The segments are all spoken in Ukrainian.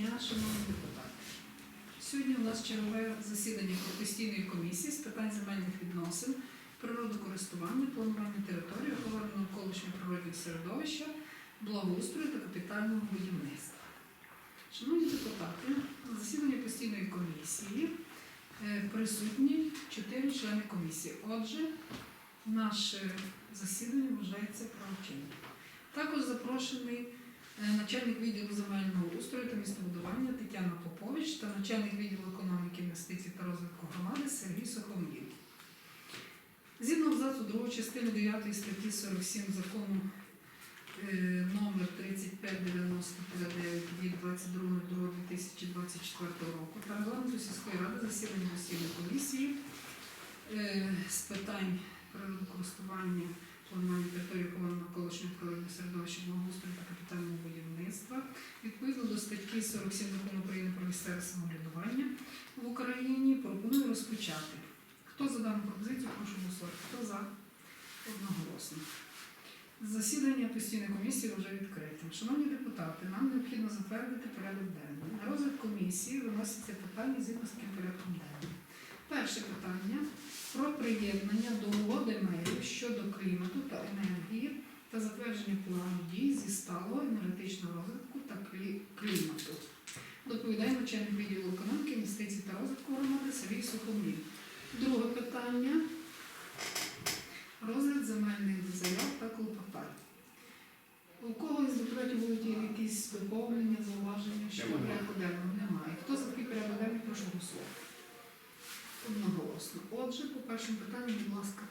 дня, шановні депутати. Сьогодні у нас чергове засідання постійної комісії з питань земельних відносин, природокористування, планування території, охорони навколишнього природного середовища, благоустрою та капітального будівництва. Шановні депутати, на засіданні постійної комісії е, присутні чотири члени комісії. Отже, наше засідання вважається правочинним. Також запрошений начальник відділу земельного устрою та містобудування Тетяна Попович та начальник відділу економіки, інвестицій та розвитку громади Сергій Сухомлів. Згідно абзацу 2 частини 9 статті 47 закону е, номер 3599 від 22.02.2024 року та регламенту сільської ради засідання постійної комісії е, з питань природокористування планування території охорони навколишнього природного середовища благоустрою та капітального будівництва відповідно до статті 47 закону України про місцеве самоврядування в Україні пропоную розпочати. Хто за дану пропозицію, прошу голосувати. Хто за? Одноголосно. Засідання постійної комісії вже відкрите. Шановні депутати, нам необхідно затвердити порядок денний. На розгляд комісії виносяться питання згідно з таким порядком денним. Перше питання про приєднання до угоди мерів щодо клімату та енергії та затвердження плану дій зі сталого енергетичного розвитку та клімату. Доповідає начальник відділу економіки, інвестицій та розвитку громади Сергій Сухомлів. Друге питання розгляд земельних заяв та клопотань. У кого із депутатів будуть якісь доповнення, зауваження Немає. порядку денного? Немає. Хто за такий порядок денний, прошу голосувати. Одноголосно. Отже, по першому питанню, будь ласка.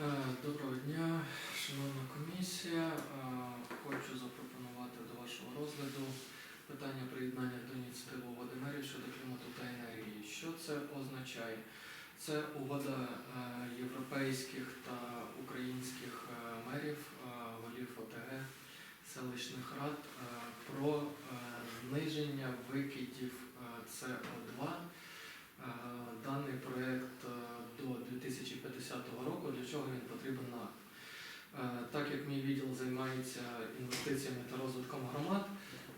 Е, Доброго дня, шановна комісія. Е, Хочу запропонувати до вашого розгляду питання приєднання до ініціативи угоди мерів щодо клімату та енергії. Що це означає? Це угода е, європейських та українських мерів, голів ОТГ, селищних рад про зниження викидів е, СО2 Е, Даний проєкт е, до 2050 року, для чого він потрібен нам? Е, Так як мій відділ займається інвестиціями та розвитком громад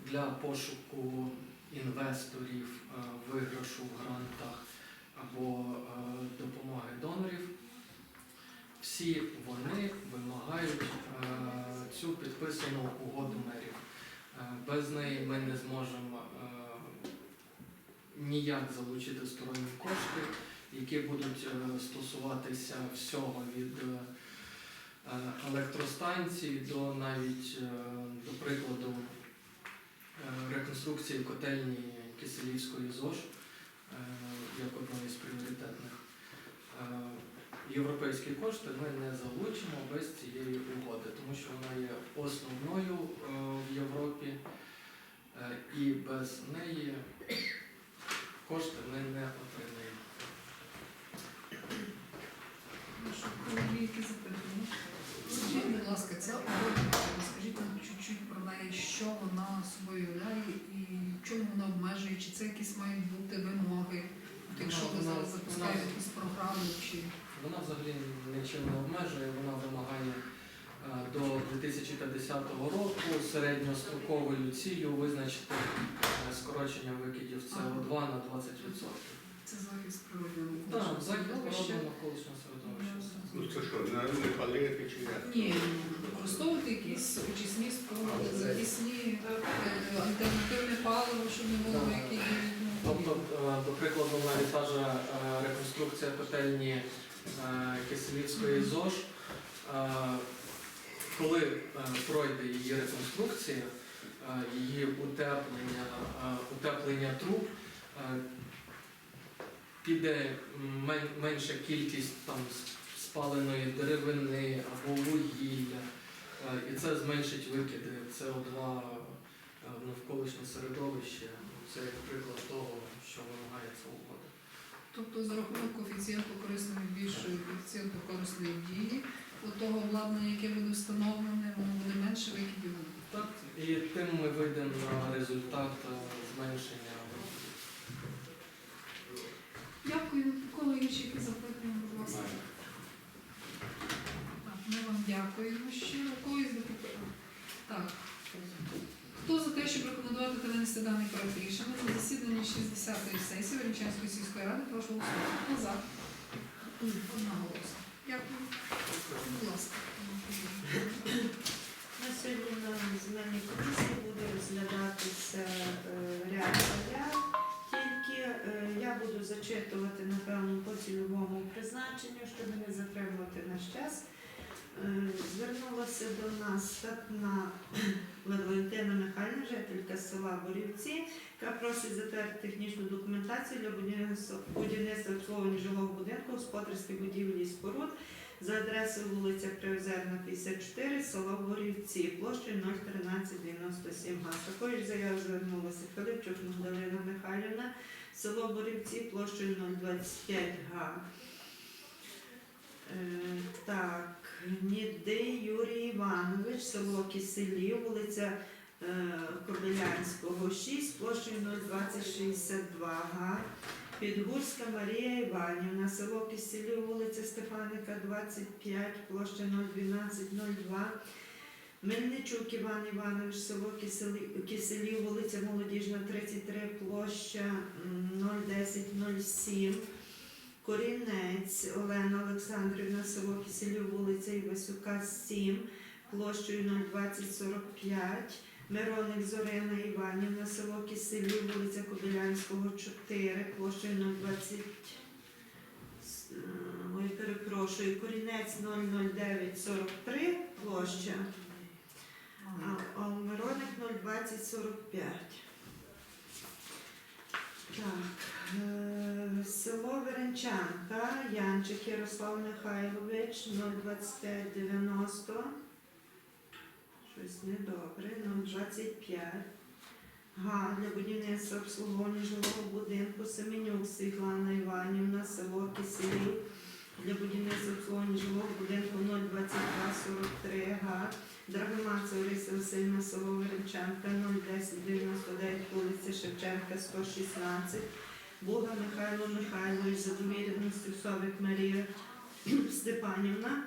для пошуку інвесторів, е, виграшу в грантах або е, допомоги донорів, всі вони вимагають е, цю підписану угоду мерів. Е, Без неї ми не зможемо е, ніяк залучити сторонні кошти, які будуть е, стосуватися всього від е, е, електростанцій до навіть, до прикладу, реконструкції котельні Киселівської ЗОЖ як одної з пріоритетних. Європейські кошти ми не залучимо без цієї угоди, тому що вона є основною в Європі, і без неї кошти ми не отримаємо. Прошу, колеги, які запитання? Скажіть, будь ласка, ця угода, розкажіть нам чуть-чуть про неї, що вона собою являє і в чому вона обмежує, чи це якісь мають бути вимоги, От якщо ви Вона- зараз запускаєте вона- якусь чи Вона взагалі нічим не обмежує, вона вимагає е, до 2050 року середньостроковою ціллю визначити е, скорочення викидів СО2 на 20%. це захист природнього Так, навколишнього середовища? природного навколишнього середовища. Ну це що, не, не палити чи як? Ні, використовувати якісь очисні споруди, захисні е, альтернативне паливо, щоб не було Так. які Тобто, е, до прикладу, навіть та же е, реконструкція котельні е, Киселівської ЗОЖ, е, коли пройде її реконструкція, її утеплення, утеплення труб, піде менша кількість там спаленої деревини або вугілля, і це зменшить викиди СО2 е, в навколишнє середовище. Ну, Це як приклад того, що вимагає ця угода. Тобто за рахунок коефіцієнту корисної більшої коефіцієнту корисної дії, у того обладнання, яке буде встановлене, воно буде менше викидів. Так, і тим ми вийдемо на результат е, зменшення. Дякую. Кого є ще які запитання, будь ласка. Так, ми вам дякуємо ще. У когось запитання? Так. Хто за те, щоб рекомендувати та винести даний проект рішення на засіданні 60-ї сесії Верничанської сільської ради, прошу голосувати. Хто за? голоса. Дякую. Яка просить затвердити технічну документацію для будівництва обслуговування жилого будинку, господарських будівлі і споруд за адресою вулиця Приозерна, 54, село Борівці, площею 01397 га. Такої ж заяви звернулася Филипчук Магдалина Михайлівна, село Борівці, площею 025 га. Е, так, Нідий Юрій Іванович, село Киселів, вулиця Кобилянського, 6, площею 02062 га. Підгурська Марія Іванівна, село Киселів, вулиця Стефаника, 25, площа 01202. Мельничук Іван Іванович, село Киселів, вулиця Молодіжна, 33, площа м, 01007. Корінець Олена Олександрівна, село Киселів, вулиця Івасюка, 7, площею 02045. Мироник Зорина Іванівна, село Киселів, вулиця Кобилянського, 4, площею 020. с- е, Ой, перепрошую, корінець 00943, площа, а, а у Мироник 02045. Так, е, село Веренчанка, Янчик Ярослав Михайлович, 02590. Щось недобре, 025. Га, для будівництва обслуговування жилого будинку Семенюк Світлана Іванівна, село Киселів. Для будівництва обслуговування жилого будинку 02243 га. Драгомаца Орися Васильівна, село Веренчанка, 01099, вулиця Шевченка, 116. Буга Михайло Михайлович, за довіреністю Совик Марія Степанівна,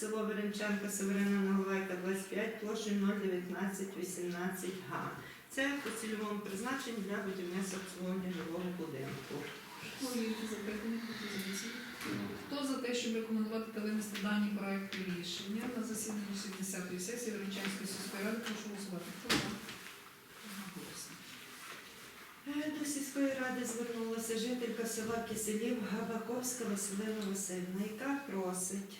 село Веренчанка, Северина Наговайка, 25, площею 01918 га. Це по цільовому призначенню для будівництва обслуговування жилого будинку. Хто за те, щоб рекомендувати та винести дані проекти рішення на засіданні 60-ї сесії Верничанської сільської ради, прошу голосувати. Хто за? Е, До сільської ради звернулася жителька села Киселів Габаковська Василина Васильівна, яка просить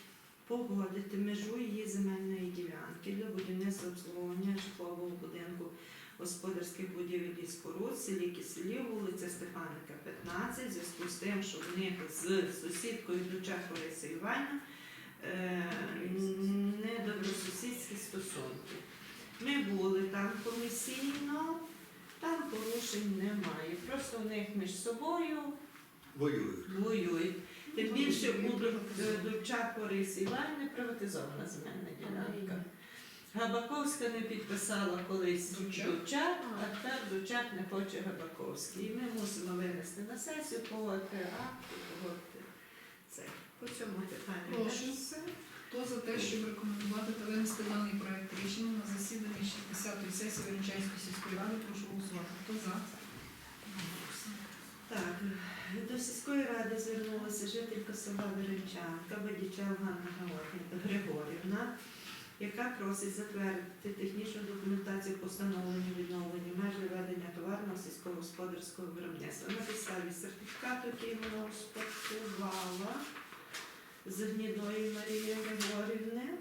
погодити межу її земельної ділянки для будівництва обслуговування житлового будинку господарських будівель і споруд селі Киселів, вулиця Стефаника, 15, в зв'язку з тим, що в них з сусідкою Дучак Лариса Іванівна е, недобросусідські стосунки. Ми були там комісійно, там порушень немає. Просто в них між собою Воюють. воюють. Тим більше у Дучак Лариси Іванівни приватизована земельна ділянка. Габаковська не підписала колись? Дучак, а тепер Дучак не хоче Габаковський. І ми мусимо винести на сесію, погодити акт погодити це. По цьому питанню. Прошу. Хто за те, щоб рекомендувати та винести даний проект рішення на засіданні 60-ї сесії Верничанської сільської ради, прошу голосувати. Хто за? Одноголосно. Так, до сільської ради звернулася жителька села Веренчанка, Бадіча Ганна Григорівна, яка просить затвердити технічну документацію по встановленню відновленню меж ведення товарного сільськогосподарського виробництва. На підставі сертифікату, який вона успадкувала з гнідої Марії Григорівни.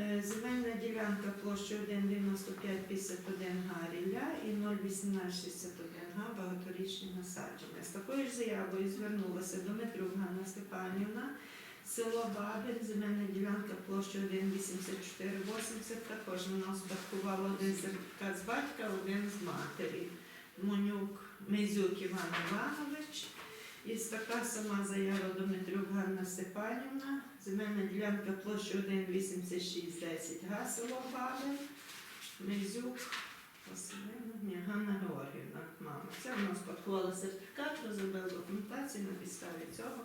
Е, Земельна ділянка площею 1,9551 га рілля і 0,1861 га багаторічні насадження. З такою ж заявою звернулася до Дмитрук Ганна Степанівна, село Бабин, земельна ділянка площею 1,8480. Також вона успадкувала один з батька, один з матері. Монюк Мезюк Іван Іванович. І така сама заява до Дмитрюк Ганна Степанівна. Земельна ділянка площі 1,8610 га, село Бабин. Василина, ні, Ганна Георгіївна, мама. Це вона спадкувала сертифікат, розробила документацію на підставі цього.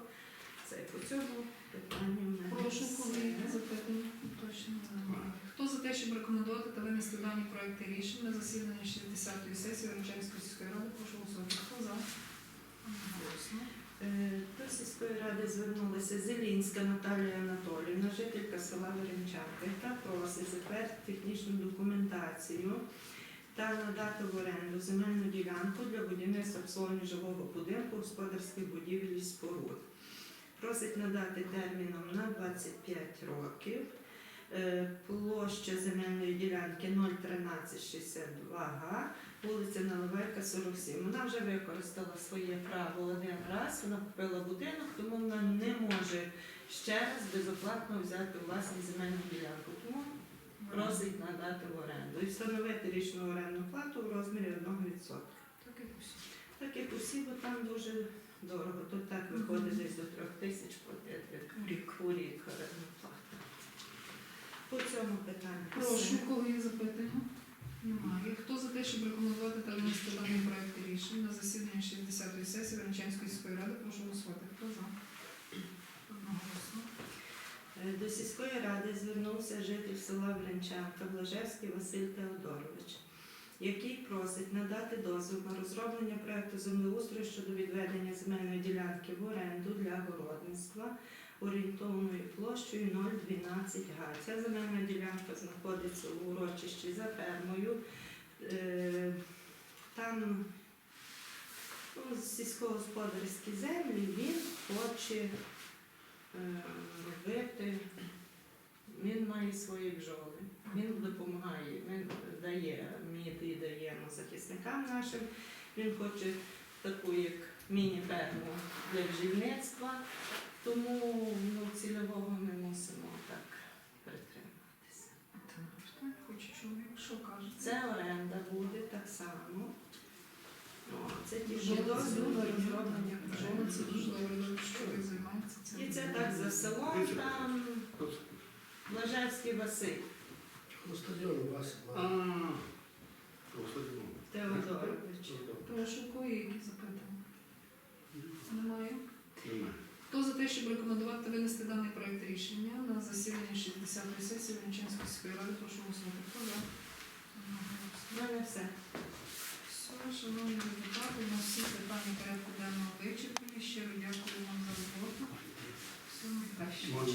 Це по цьому Питання в Прошу, коли запитання? Точно. Хто за те, щоб рекомендувати та винести дані проекти рішень на засідання 60-ї сесії Речанської сільської ради? Прошу голосувати. Хто за? Е, До сільської ради звернулася Зелінська Наталія Анатоліївна, жителька села Веренчанка, яка просить затвердити технічну документацію та надати в оренду земельну ділянку для будівництва обслуговування будинку, господарських будівель і споруд. Просить надати терміном на 25 років. Е, Площа земельної ділянки 01362 га, вулиця Наливайка, 47. Вона вже використала своє право один раз, вона купила будинок, тому вона не може ще раз безоплатно взяти у власність земельну ділянку. Тому просить надати в оренду і встановити річну орендну плату в розмірі 1%. Так усі. Так як усі, бо там дуже дорого. Тут так виходить десь до трьох тисяч платити рік. у рік орендну плату. По цьому питанню. Прошу, коли є запитання? Немає. Хто за те, щоб рекомендувати та винести даний проект рішень на засідання 60-ї сесії Речанської сільської ради? Прошу голосувати. Хто за? Одноголосно. Е, До сільської ради звернувся житель села Брянчанка Блажевський Василь Теодорович, який просить надати дозвіл на розроблення проекту землеустрою щодо відведення земельної ділянки в оренду для городництва орієнтовною площею 0,12 га. Ця земельна ділянка знаходиться у урочищі за фермою. Е, Там ну, сільськогосподарські землі він хоче е, робити. Він має свої бджоли. Він допомагає, він дає, ми даємо захисникам нашим. Він хоче таку як міні-ферму для бджільництва, тому ну, цільового ми мусимо так притриматися. Так, так, Хоче чоловік, що каже? Це оренда буде так само. О, це ті що дозвіл розроблення Бджоли бджоли. це дуже добре, що ви займаєтеся цим. І це так за селом там Блажевський Василь На стадіоні у вас Теодорович. Прошу, кого є які запитання? Немає. немає. Хто за те, щоб рекомендувати винести даний проект рішення на засідання 60-ї сесії Венчанської сільської ради? Прошу голосувати. Хто за? У мене все. Шановні депутати, на всі питання порядку денного вичерпані. Щиро дякую вам за роботу. Всього найкращого.